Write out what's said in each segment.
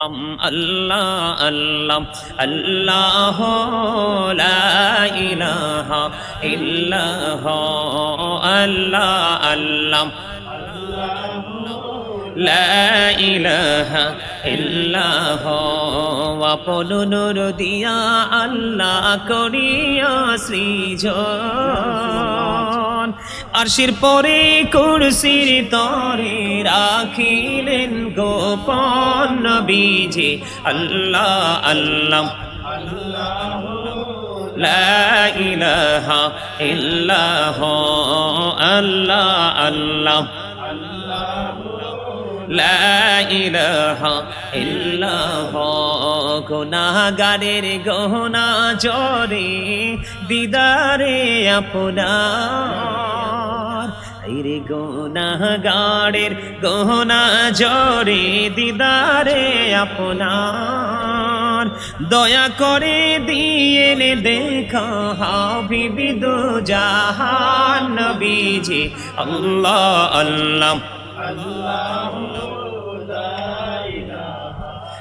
আল্লাহ আল্লাহ আল্লাহ ইলাহা ইল্লাহ আল্লাহ আল্লাহ ইলাহা ইল্লাহ, আপন নূর দিয়া আল্লাহ করিয়া সৃজন। আরশির পরে কুরসির তরে রাখিলেন গোপন নবীজি। আল্লাহ আল্লাহ। ইলাহা ইল্লাহ, আল্লাহ আল্লাহ। গুনাহগারের গহনা জরে দিদারে আপনার। রে গোনাগাড়ের গোনা জরে দিদারে আপনার। দয়া করে দিয়ে দেখা হাবিবি দু জাহান নবীজি। আল্লাহ। আল্লাহ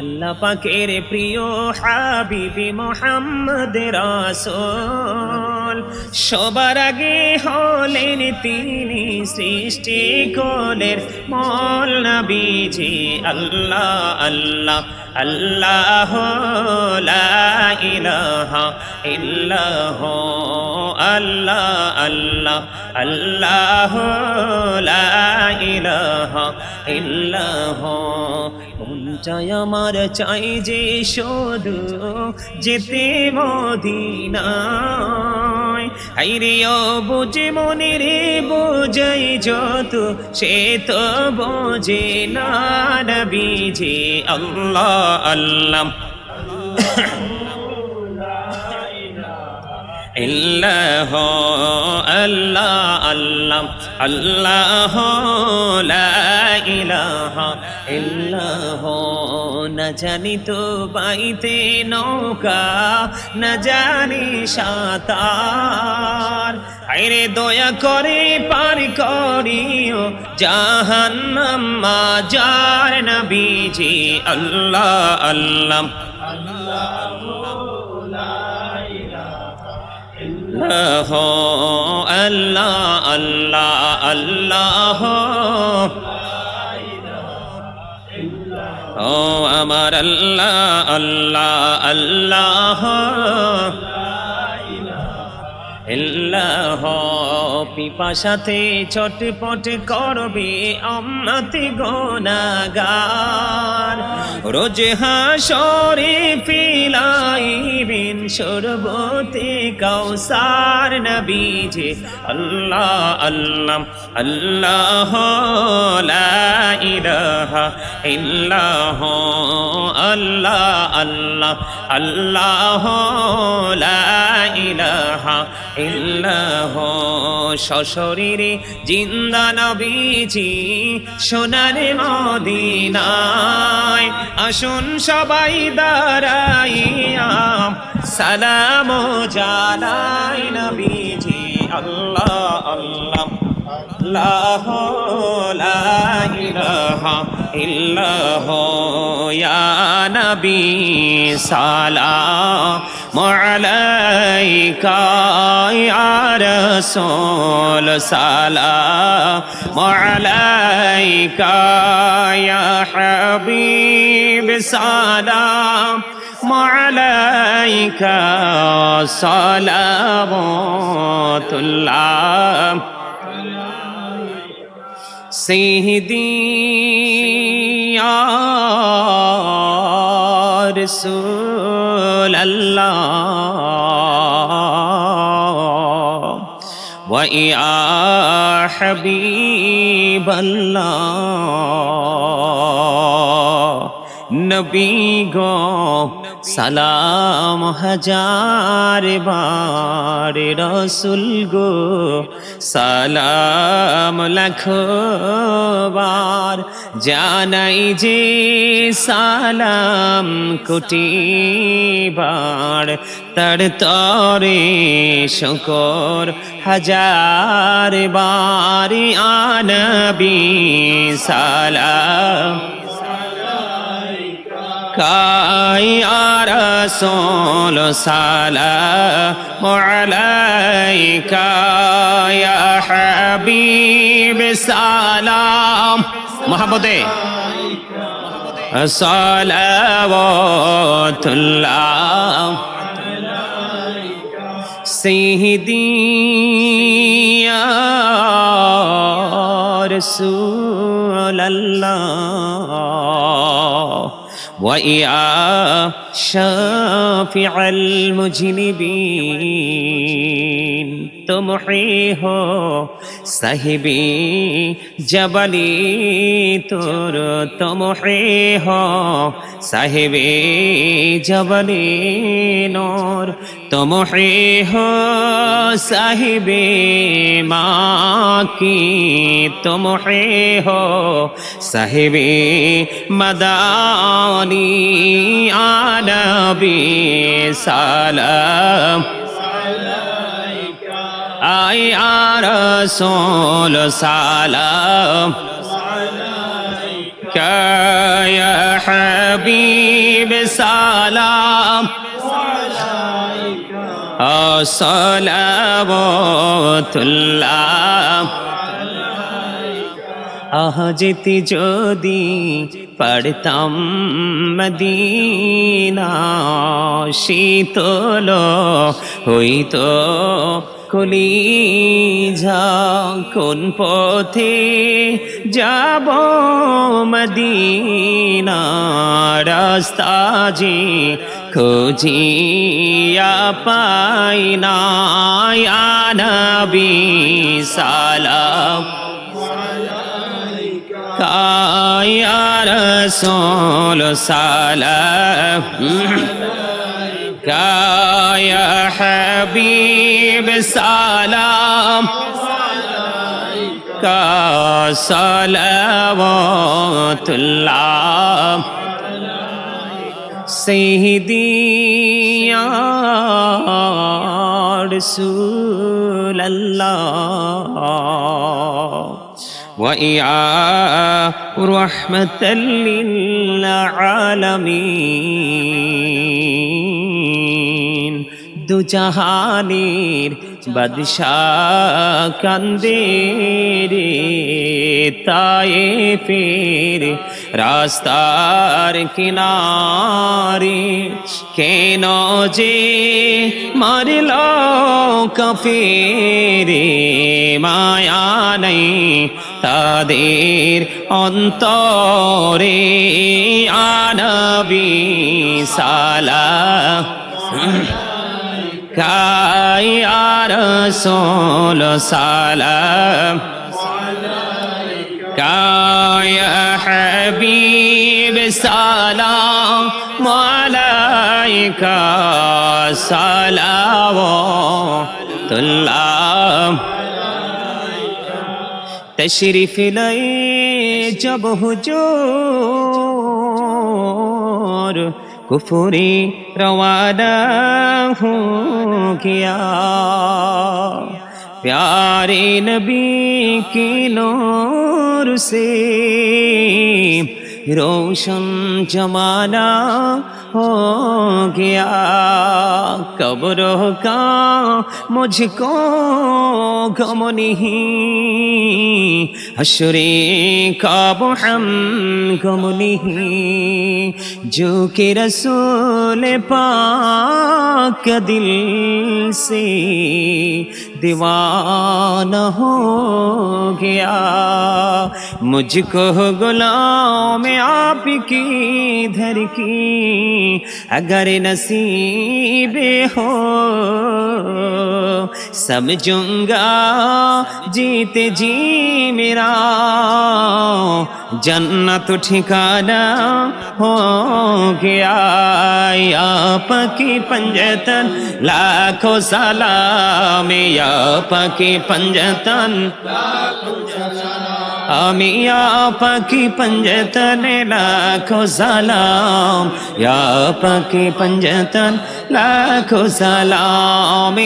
আল্লাহ পাকের প্রিয় হাবিবি মোহাম্মদ রাসূল। সবার আগে হলেন তিনি সৃষ্টি কোলের মল নবীজি। আল্লাহ আল্লাহ আল্লাহ ইলাহা ইল্লাহ, আল্লাহ আল্লাহ আল্লাহ ইলাহা ইল্লাহ। চাই, আমার চাই যে সরু যেতে মদিনায়। হাইরে ও বুঝে মনে রে বোঝাই যত সে তো বোঝে না বিজে আল্লাহ আল্লাহ ইল্লাহ আল্লাহ আল্লাহ আল্লাহ লা ইলাহা না জানি তো বাইতে নৌকা, না জানি সাঁতার। আইরে দয়া করে পার করিও, জাহান্নাম মা যার নবীজি আল্লাহ আল্লাহ আল্লাহ। আল্লাহ আল্লাহ আল্লাহ ও আমার আল্লাহ আল্লাহ আল্লাহ। ইল্লাহ পিপাসাতে চটপট করবে অম্মতি গোনাগার রোজ হাসরে ফিলাইবিন সরবতে কৌসার নবীজে, আল্লাহ আল্লাহ আল্লাহ ইলাহা ইল্লাহ, আল্লাহ আল্লাহ আল্লাহ ইলাহা ইল্লাহ সশরীরে জিন্দা নবীজি সোনার মদিনায়। আসুন সবাই দাঁড়াইয়া সালাম জানাই নবীজি। আল্লাহ আল্লাহ আল্লাহ, লা ইলাহা ইল্লাহ। ইয়া নবী, সালাম। عليك يا رسول سلام. عليك يا حبيب سلام. عليك صلوات الله. سيدي يا رسول قال الله ويا حبيب الله. نبي গো সালাম হাজার বার রসুল গো, সালাম লাখো বার জানাই যে সালাম কোটি বার, তার তরে শকর হাজার বার আনবি সালাম। يا رسول سلام عليك يا حبيب سلام محبتي صلوات الله سيدي يا رسول الله وإياه شافع المجنبين تمحيه সাহিবি জবলি তোর তমহে হ। সাহিবি জবলি নোর তমহে হ। সাহিবি মা কি তমহে হ। সাহিবি মদানি আনবি সালাম আয়া রসুল সালাম। কয়া হবিব সালাম। আহ আহজিতি যদি পড়তাম মদিনা শীতল হইতো। কলিজা কোন পথে যাব মদিনা রাস্তা যে খুঁজি পাই না নবি সালাম। কায়া রসুল সালাম। কায়া حبيب سلام صلوات الله سيدي يا رسول الله وإياه رحمة للعالمين দু জাহানের বাদশাহ কান্দে রে, তায়ে ফের, রাস্তার কিনারে, কেন যে মারিল কফেরে, মায়া নেই তাদের অন্তরে। আনবি সালা يا رسول سلام يا حبيب سلام عليك صلوات الله تشریف لائے جب حجور কুফুরি রওয়ানা হো গিয়া প্যারে নবী কি নূর সে। রোশন জমানা हो गया कब्रों का मुझको गम नहीं हशरे का हम गम नहीं जो कि रसूल पाक दिल से दीवान हो गया। मुझको गुलाम आपकी धर की अगर नसीब हो, समझूँगा जीत जी मेरा। जन्नत ठिकाना हो गया आप की पंजतन लाखों सलाम या আপনাকে পঞ্জতন আমি আপনাকে পঞ্জতন লাখো সালাম আপনাকে পঞ্জতন লাখো সালাম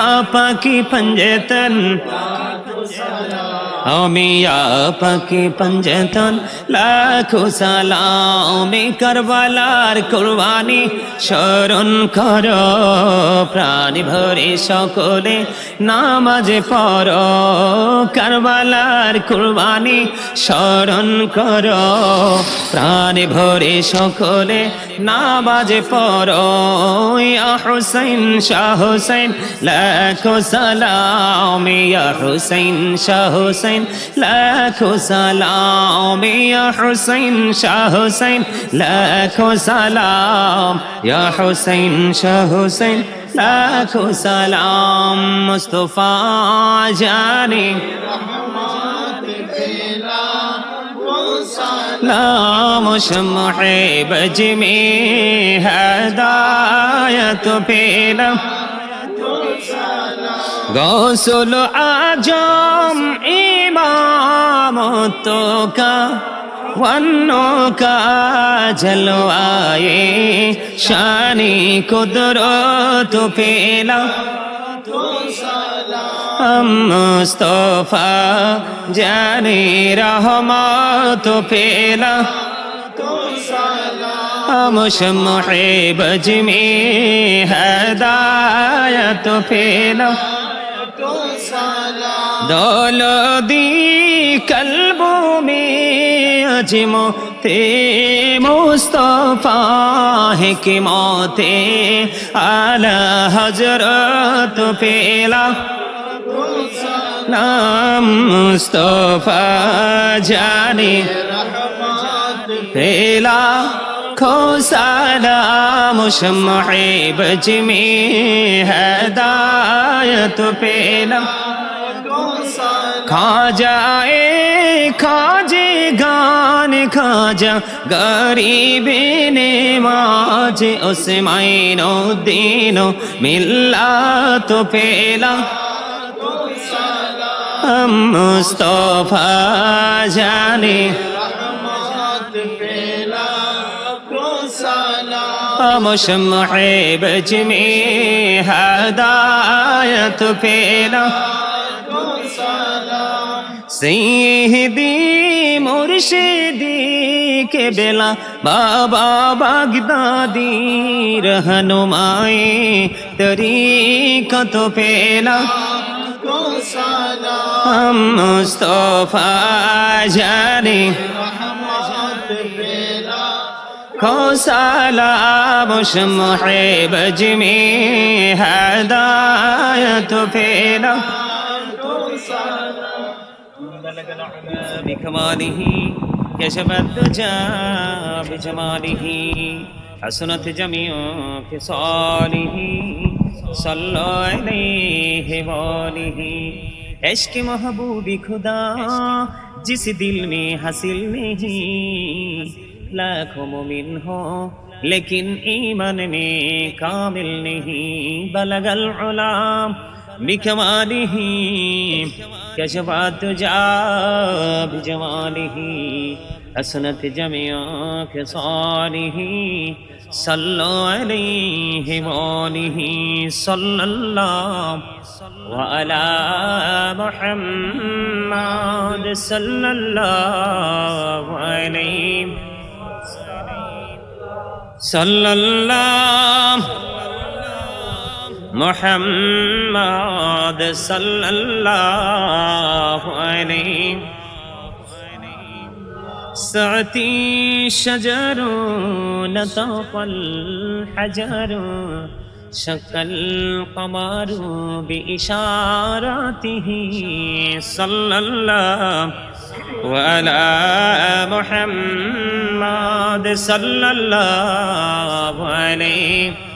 আপনাকে পঞ্জতন লাখো সালাম আমি পাখি পঞ্জতন লাখো সালামে করবালার কুরবানি স্মরণ কর প্রাণ ভরে সকলে নামাজে পর করবালার কুরবানি স্মরণ কর প্রাণ ভরে সকলে নামাজে পর হুসাইন শাহ হুসাইন লাখো সালাম হুসাইন শাহ হুসেন লাখো সালাম, ইয়া হুসেন শাহ হুসেন লাখো সালাম, ইয়া হুসেন শাহ হুসেন লাখো সালাম, মুস্তফা জানে। नाम शमहे बज में हदायत पेरा गौसल आजम তো কা वन्नों का जलवाए शानी कुदरत पेला हम मुस्तफा जाने रहमत पेला हम शमहे बज में हदायत पेला দলদি কলবুমি আজমো তে মুস্তফা হিকমতে আলা হজরত পেলা নাম মুস্তফা জানি পেলা سلام شمع بجمی ہدایت پیلا খাজায়ে খাজে গান খাজা, গরিবে নে মাঝে ওসমাইন দিন মিল্লা তো পেলা। মুস্তফা জানে। مشمع بجميع هداية فينا سيدي مرشدی کے بلا بابا بغدادی رہنمائی طریقت پیلا ہم مصطفیٰ جانی کو سلام محب بجمی ہدایت پیلا بكماله كشف الدجى بجماله حسنت جميع خصاله صلى عليه وآله عشق محبوب خدا جس دل میں حاصل نہیں لاکھوں مومن ہو لیکن ایمان میں کامل نہیں بلغ العلام بكماله كشفت جاء بجماله حسنت جميع خصاله صلوا عليه وآله صلى الله وعلى محمد صلى الله عليه صلى الله محمد صلى الله عليه. سعتي شجر نطق الحجر شق القمر بإشارته صلى الله وعلى محمد صلى الله عليه.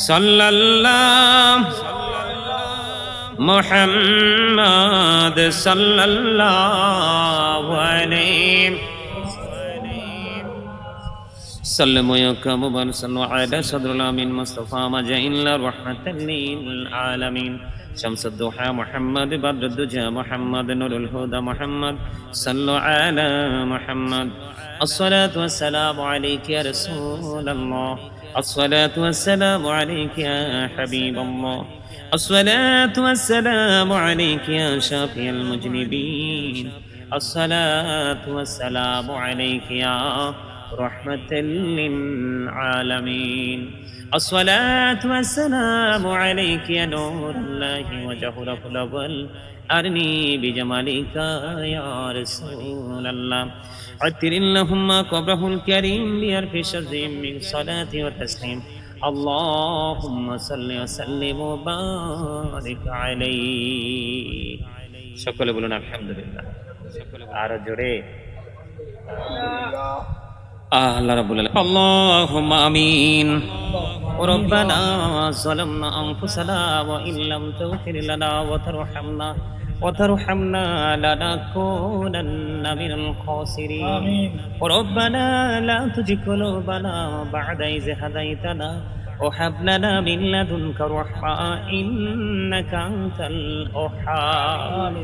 صلى الله محمد صلى الله عليه سلموا يا كمبر صلوا على صدر الأمين مصطفى مجاء رحمة للعالمين شمس الضحى محمد بدر الدجى محمد نور الهدى محمد صلوا على محمد الصلاة والسلام عليك يا رسول الله الصلاة والسلام عليك يا حبيب الله. الصلاة والسلام عليك يا شافي المجنبين. الصلاة والسلام عليك يا رحمة للعالمين. الصلاة والسلام عليك يا نور الله وجهره الأول أرني بجمالك يا رسول الله. عطر اللهم قبره الكريم بألف شر من صلاة وتسليم اللهم صل وسلم وبارك عليه সকলে বলুন আলহামদুলিল্লাহ আরো জোরে আল্লাহ রাব্বুল আলামিন আল্লাহুম্মা আমিন ربنا ظلمنا أنفسنا وإن لم تغفر لنا وترحمنا وترحمنا لنكونن من الخاسرين ربنا لا تزغ قلوبنا بعد إذ هديتنا وهب لنا من لدنك رحمة إنك أنت الوهاب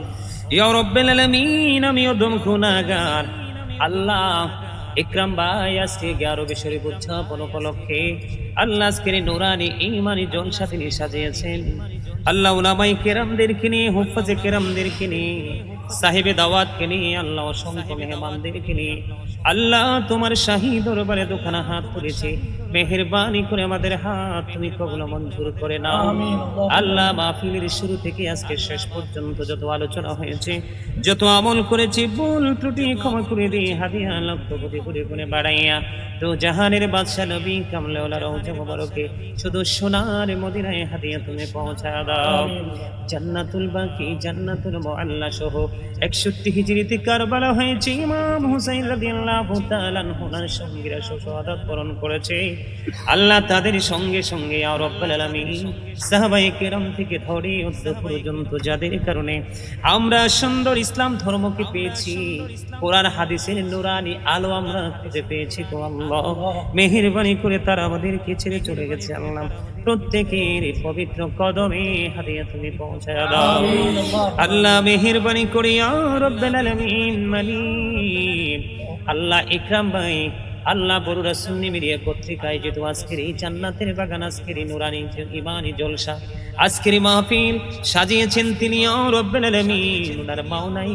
يا رب العالمين আমি অদম গুনাহগার আল্লাহ ইকরাম ভাই আজকে এগারো বিশরীফ উদযাপন উপলক্ষে আল্লাহ আজকের এই নুরানি ইমানি জলসা তিনি সাজিয়েছেন আল্লাহ উলামাই কেরামদেরকে নিয়ে হুফাজে কেরামদেরকে নিয়ে, সাহেবে দাওয়াতকে নিয়ে, আল্লাহ অসংখ্য মেহমানদেরকে নিয়ে, আল্লাহ তোমার শাহী দরবারে দোকানা হাত তুলেছে। মেহেরবানি করে আমাদের হাত তুমি কবল মঞ্জুর করে নাও। আল্লাহ মাহফিলের শুরু থেকে আজকে শেষ পর্যন্ত যত আলোচনা হয়েছে যত আমল করেছি ভুল ত্রুটি ক্ষমা করে দিয়ে হাদিয়া লক্ষ কোটি করে গুণে বাড়াইয়া তো জাহানের বাদশাহ নবী কামলেওয়ালা রহজা মোবারকে শুধু সোনার মদিনায় হাদিয়া তুমি পৌঁছা দাও। জান্নাতুল বাকি জান্নাতুল মুআল্লা সহ 61 হিজরিতে কারবালা হয়েছে। ইমাম হুসাইন রাদিয়াল্লাহু তাআলা আনহুর সঙ্গীরা শাহাদাত বরণ করেছে। আল্লাহ তাদের সঙ্গে সঙ্গে আর রব্বুল আলামিন সাহাবায়ে কেরাম থেকে ধরে অদ্য পর্যন্ত যাদের কারণে আমরা সুন্দর ইসলাম ধর্মকে পেয়েছি কোরআন হাদিসের নুরানি আলো আমরা খুঁজে পেয়েছি তো আল্লাহ। মেহেরবানি করে তারা আমাদেরকে ছেড়ে চলে গেছে আল্লাহ। প্রত্যেকের পবিত্র কদমে হাদিয়া তুমি পৌঁছায় দাও। আল্লাহ। মেহেরবানি করে আর রব্বুল আলামিন মালিক। আল্লাহ ইকরাম ভাই আল্লাহ বড়ুরা সুন্নি মিডিয়া পত্রিকায় যেহেতু আজকের এই জান্নাতের বাগান, আজকের এই নুরানি ইমানি জলসা, আজকের মাহফিল সাজিয়েছেন তিনি ওনার মাও নাই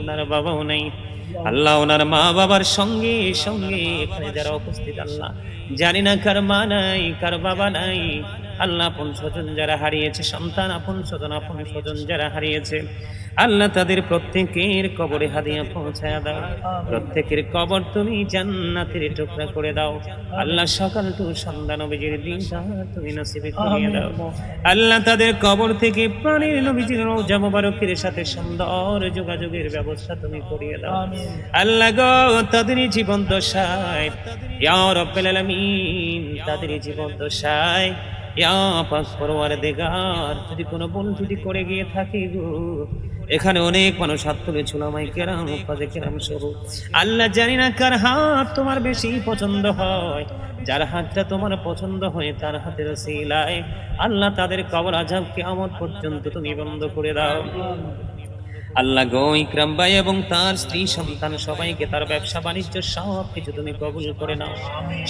ওনার বাবাও নাই। আল্লাহ ওনার মা বাবার সঙ্গে সঙ্গে এখানে যারা উপস্থিত, আল্লাহ জানি না কার মা নাই, কার বাবা নাই। আল্লাহ আপন স্বজন যারা হারিয়েছে, সন্তান আপন স্বজন আপন স্বজন যারা হারিয়েছে আল্লাহ তাদের প্রত্যেকের কবরে হাদিয়া পৌঁছায় দাও। প্রত্যেকের কবর তুমি জান্নাতের টুকরা করে দাও। আল্লাহ সকাল টু সন্ধ্যা নবীজির দিনটা তুমি নসিবে করিয়ে দাও। আল্লাহ তাদের কবর থেকে প্রাণীর নবীজির রোজা মোবারকের সাথে সুন্দর যোগাযোগের ব্যবস্থা তুমি করিয়ে দাও। আল্লাহ গো তাদের জীবন দশায়। ইয়া রব্বুল আলামিন তাদের জীবন দশায়। ইয়া পাক পরওয়ারদিগার যদি কোনো ভুল যদি করে গিয়ে থাকে গো এখানে অনেক মানুষ হাত তুলেছিল আমায় কেরাম উপাদে কেরাম সরু আল্লাহ জানি না কার হাত তোমার বেশি পছন্দ হয়। যার হাতটা তোমার পছন্দ হয়, তার হাতের সিলায়। আল্লাহ তাদের কবর আজাবকে আমার পর্যন্ত তুমি বন্ধ করে দাও। আল্লাহ গো ইকরাম ভাই এবং তার স্ত্রী সন্তান সবাইকে তার ব্যবসা বাণিজ্য সব কিছু তুমি কবুল করে নাও।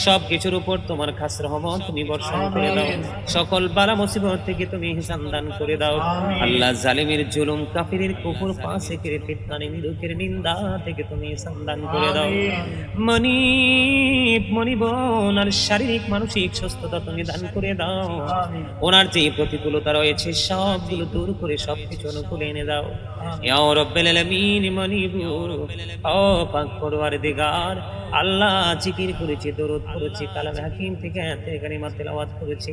সব কিছুর উপর তোমার খাস রহমত তুমি বর্ষণ করে দাও। সকল বালা মুসিবত থেকে তুমি হিসান দান করে দাও। আল্লাহ জালিমের জুলুম কাফিরের কুকুর পাশে কেড়ে ফিতনা নিন্দুকের নিন্দা থেকে তুমি হিসান দান করে দাও। মনি মনি বোন আর শারীরিক মানসিক সুস্থতা তুমি দান করে দাও। ওনার যে প্রতিকূলতা রয়েছে সবগুলো দূর করে সবকিছু অনুকূলে এনে দাও। ইয়া রাব্বাল আলামিন মনিবুর ও পাক পরওয়ারদিগার, আল্লাহ জিকির করেছি, দরুদ করেছি কালাম হাকিম থেকে আয়াতে কারিমা তেলাওয়াত করেছি।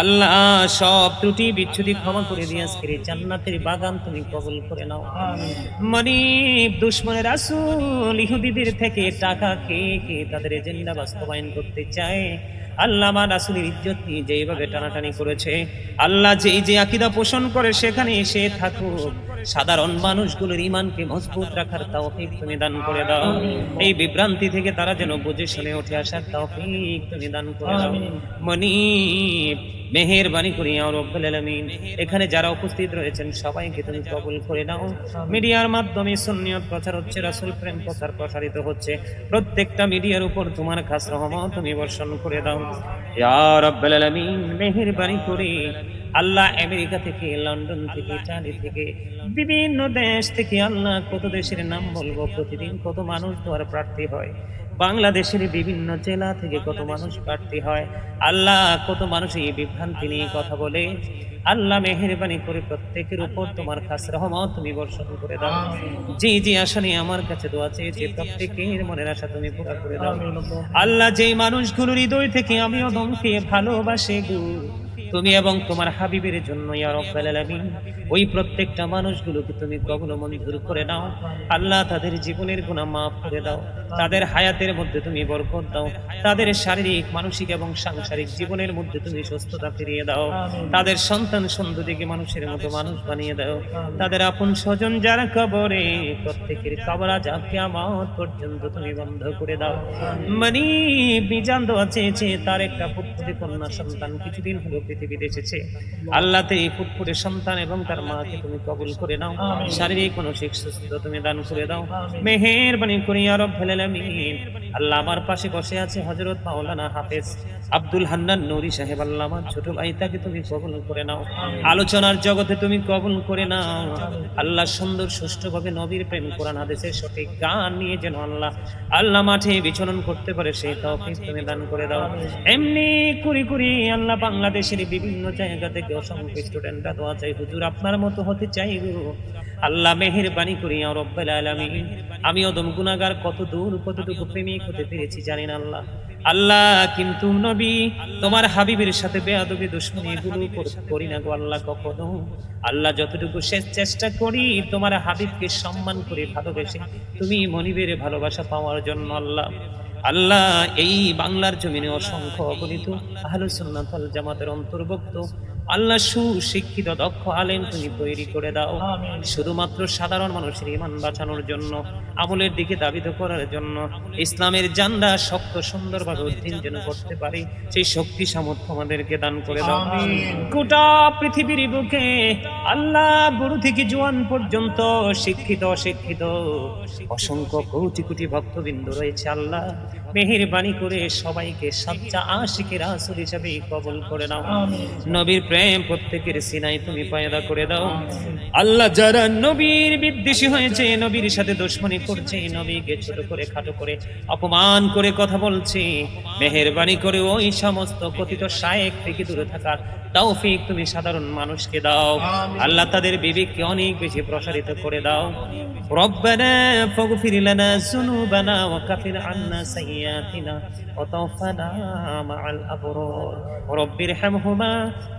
আল্লাহ সব ত্রুটি বিচ্ছুতি ক্ষমা করে দিয়ে আজকের জান্নাতের বাগান তুমি কবুল করে নাও। মনিব দুশ্মনের আসল ইহুদিদের থেকে টাকা খেয়ে খেয়ে তাদের এজেন্ডা বাস্তবায়ন করতে চায়। আল্লাহ আমার রাসুলের ইজ্জত নিয়ে যেইভাবে টানাটানি করেছে, আল্লাহ যেই যে আকিদা পোষণ করে সেখানে এসে থাকুক। সাধারণ মানুষগুলোর ইমানকে মজবুত রাখার তৌফিক তুমি দান করে দাও। এই বিভ্রান্তি থেকে তারা যেন বুঝে শুনে উঠে আসার তৌফিক তুমি দান করে দাও। মনিব মেহেরবানি করি আর রব্বুল আলামিন। এখানে যারা উপস্থিত রয়েছেন সবাইকে তুমি কবুল করে নাও। মিডিয়ার মাধ্যমে সুন্নিয়ত প্রচার হচ্ছে রাসূল প্রেম প্রচার প্রসারিত হচ্ছে। প্রত্যেকটা মিডিয়ার উপর তোমার খাস রহমত তুমি বর্ষণ করে দাও। ইয়া রব্বুল আলামিন মেহেরবানি করে। আল্লাহ আমেরিকা থেকে, লন্ডন থেকে, ইটালি থেকে, বিভিন্ন দেশ থেকে আল্লাহ কত দেশের নাম বলব, প্রতিদিন কত মানুষ তোমার প্রার্থী হয়। বাংলাদেশের বিভিন্ন জেলা থেকে কত মানুষ প্রার্থী হয়। আল্লাহ কত মানুষ এই বিভ্রান্তি নিয়ে কথা বলে। আল্লাহ মেহেরবানি করে প্রত্যেকের উপর তোমার খাস রহমত তুমি বর্ষণ করে দাও। জি জি আশা নিয়ে আমার কাছে দোয়া চেয়েছে, প্রত্যেকের মনের আশা তুমি পুরা করে দাও। আল্লাহ যেই মানুষগুলোর হৃদয় থেকে আমিও দমকে ভালোবাসে গো। তুমি এবং তোমার হাবিবের জন্য ওই প্রত্যেকটা মানুষগুলোকে তুমি কবল মঞ্জুর করে নাও। আল্লাহ তাদের জীবনের গুনাহ মাফ করে দাও। তাদের হায়াতের মধ্যে তুমি বরকত দাও। তাদের শারীরিক, মানসিক এবং সাংসারিক জীবনের মধ্যে তুমি সুস্থতা ফিরিয়ে দাও। তাদের সন্তান সন্ততিকে মানুষের মতো মানুষ বানিয়ে দাও। তাদের আপন স্বজন যারা কবরে প্রত্যেকের কবরা যাকে আমার পর্যন্ত তুমি বন্ধ করে দাও। মানে বিজান দেওয়া চেয়েছে তার একটা ফুটফুটে কন্যা সন্তান কিছুদিন হলো পৃথিবীতে এসেছে। আল্লাহতে এই ফুটফুটে সন্তান এবং তার মাকে তুমি কবুল করে নাও। শারীরিক মানসিক সুস্থ তুমি দান করে দাও। মেহেরবানি করি আরব ফেলে আল্লাহ আমার পাশে বসে আছে হজরত মাওলানা হাফেজ। আব্দুল হান্নান নূরি সাহেব আল্লাহ ছোট ভাই, তাকে তুমি কবুল করে নাও। আলোচনার জগতে তুমি কবুল করে নাও। আল্লাহ সুন্দর, সুষ্ঠুভাবে নবীর প্রেম কোরআন, হাদিসের সঠিক গান নিয়ে যেন আল্লাহ আল্লাহ মাঠে বিচরণ করতে পারে, সেই তৌফিক তুমি দান করে দাও। এমনি কুড়ি কুড়ি আল্লাহ বাংলাদেশের বিভিন্ন জায়গা থেকে অসংখ্য স্টুডেন্টরা দোয়া চাই, হুজুর আপনার মতো হতে চাই আল্লাহ মেহেরবানি করি রব্বাল আলামিন। আমি অদম গুনাহগার, কত দূর, কতটুকু প্রেমিক হতে পেরেছি জানি না আল্লাহ। আল্লাহ কিন্তু নবী, তোমার হাবিবের সাথে বেয়াদবি, দুশ্মনী এগুলো করি না গো আল্লাহ কখনো। আল্লাহ যতটুকু শেষ চেষ্টা করি, তোমার হাবিবকে সম্মান করে ভালোবেসে তুমি মনিবের ভালোবাসা পাওয়ার জন্য আল্লাহ। আল্লাহ, এই বাংলার জমিনে অসংখ্য অগণিত আহলুসুন্নাত জামাতের অন্তর্ভুক্ত আল্লাহ সুশিক্ষিত দক্ষ আলেম তুমি তৈরি করে দাও। শুধুমাত্র সাধারণ মানুষের ইমান বাঁচানোর জন্য আমলের দিকে দাবিত করার জন্য ইসলামের জান্ডা শক্ত সুন্দরভাবে উদ্দিন যেন করতে পারি সেই শক্তি সামর্থ্য আমাদেরকে দান করে দাও। গোটা পৃথিবীর বুকে আল্লাহ গুরু থেকে জোয়ান পর্যন্ত শিক্ষিত অশিক্ষিত অসংখ্য কোটি কোটি ভক্তবৃন্দ রয়েছে আল্লাহ। মেহেরবানি করে সবাইকে সাচ্চা আশিকে রাসুল হিসাবে কবল করে নাও। নবীর প্রেম প্রত্যেকের সিনাই তুমি পায়দা করে দাও। আল্লাহ যারা নবীর বিদ্বেষী হয়েছে নবীর সাথে দুশ্মনী করছে নবীকে ছোট করে খাটো করে অপমান করে কথা বলছে মেহেরবানি করে ওই সমস্ত কথিত শায়েক থেকে দূরে থাকার তৌফিক তুমি সাধারণ মানুষকে দাও। আল্লাহ তাদের বিবেককে অনেক বেশি প্রসারিত করে দাও। রব্বানা ফাগফির লানা যুনুবানা ওয়া কাফির আন্না সাইয়্যা سيئاتنا وتوفنا مع الأبرار رب ارحمهما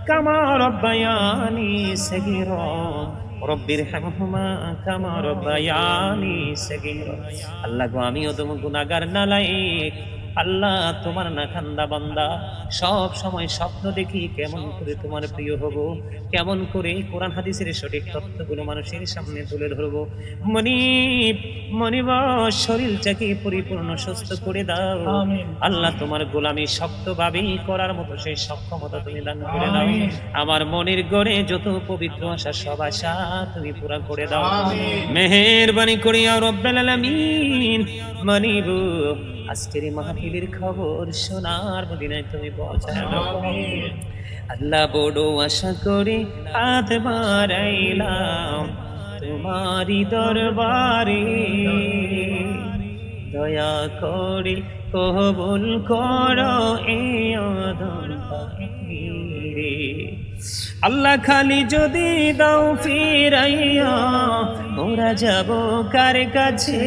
كما ربياني صغيرا رب ارحمهما كما ربياني صغيرا আল্লাহ গো আমিও তোমার গুনাহগার নালায়েক আল্লাহ তোমার না খান্দা বান্দা। সব সময় স্বপ্ন দেখি কেমন করে তোমার প্রিয় হব কেমন করে কোরআন হাদিসের সঠিক তথ্যগুলো মানুষের সামনে তুলে ধরবো। মনিব মনিব শরীরটাকে পরিপূর্ণ সুস্থ করে দাও। আল্লাহ তোমার গোলামি শক্তভাবেই করার মতো সেই সক্ষমতা তুমি দান করে দাও। আমার মনের গড়ে যত পবিত্র আশা সব আশা তুমি পুরা করে দাও। মেহেরবানি করিয়া রব্বাল আলামিন। মনিব আজকের মাহফিলের খবর সোনার মদিনায় তুমি পৌঁছায় আল্লাহ বড় আশা করে হাত বাড়াইলাম তোমারি দরবারে। দয়া করে কবুল করো আল্লাহ খালি যদি দাও ফিরাইয়া ওরা যাব কার কাছে?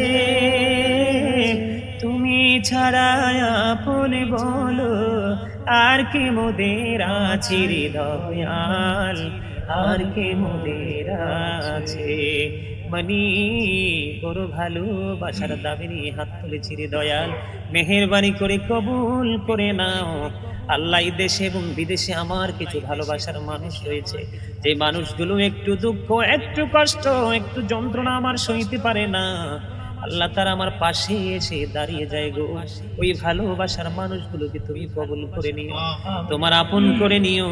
তুমি ছাড়া আপন বলো, আর কে মোদের আছে রে দয়াল আর কে মোদের আছে? মানি বড় ভালোবাসার দাবি নিয়ে হাত তুলেছি রে দয়াল মেহেরবানি করে কবুল করে নাও। আল্লাহ দেশে এবং বিদেশে আমার কিছু ভালোবাসার মানুষ রয়েছে। যে মানুষগুলো একটু দুঃখ, একটু কষ্ট, একটু যন্ত্রণা আমার সইতে পারে না। আল্লাহ তারা আমার পাশে এসে দাঁড়িয়ে যায় গো। ওই ভালোবাসার মানুষগুলোকে তুমি কবল করে নিও, তোমার আপন করে নিও।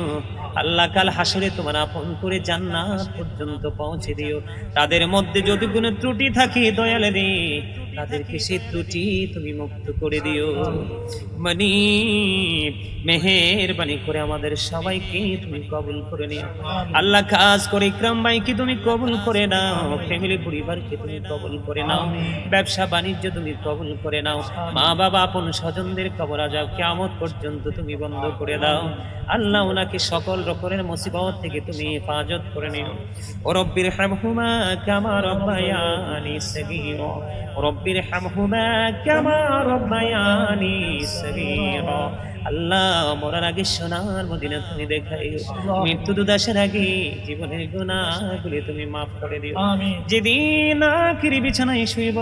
আল্লাহ কাল হাসরে তোমার আপন করে জান্নাত পর্যন্ত পৌঁছে দিও। তাদের মধ্যে যদি কোনো ত্রুটি থাকে দয়ালে রে তাদেরকে সে ত্রুটি তুমি মুক্ত করে দিও। মানি মেহেরবানি করে আমাদের সবাইকে তুমি কবুল করে নিও। আল্লাহ কাজ করে, ইকরাম ভাইকে তুমি কবুল করে নাও। ফ্যামিলি, পরিবারকে তুমি কবুল করে নাও। ব্যবসা, বাণিজ্য তুমি কবুল করে নাও। মা বাবা, আপন স্বজনদের কবর আজাব কিয়ামত পর্যন্ত তুমি বন্ধ করে দাও। আল্লাহ ওনাকে সকল রকমের মুসিবত থেকে তুমি হেফাজত করে নিও। ও রব্বির হামহুমা কামা রব্বায়ানি সগীরা। রব্বির হামহুমা কামা রব্বায়ানি সগীরা আল্লাহ মরার আগে সোনার মদিনা তুমি দেখাই। মৃত্যু দুদাসের আগে জীবনের গুণাগুলি তুমি মাফ করে দিও। যেদিন আখিরি বিছানায় শুইব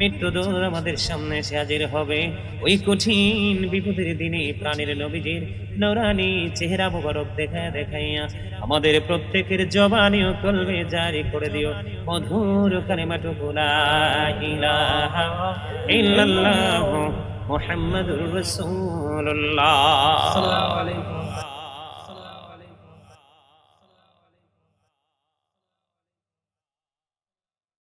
মৃত্যু দূর আমাদের সামনে এসে হাজির হবে। ওই কঠিন বিপদের দিনে প্রাণের নবীজির নৌরানি চেহারা মোবারক দেখায় দেখাইয়া আমাদের প্রত্যেকের জবানি ও কলবে জারি করে দিও। মধুর কালেমাটুকু লা ইলাহা ইল্লাল্লাহ। মুহাম্মাদুর আলাইকুম।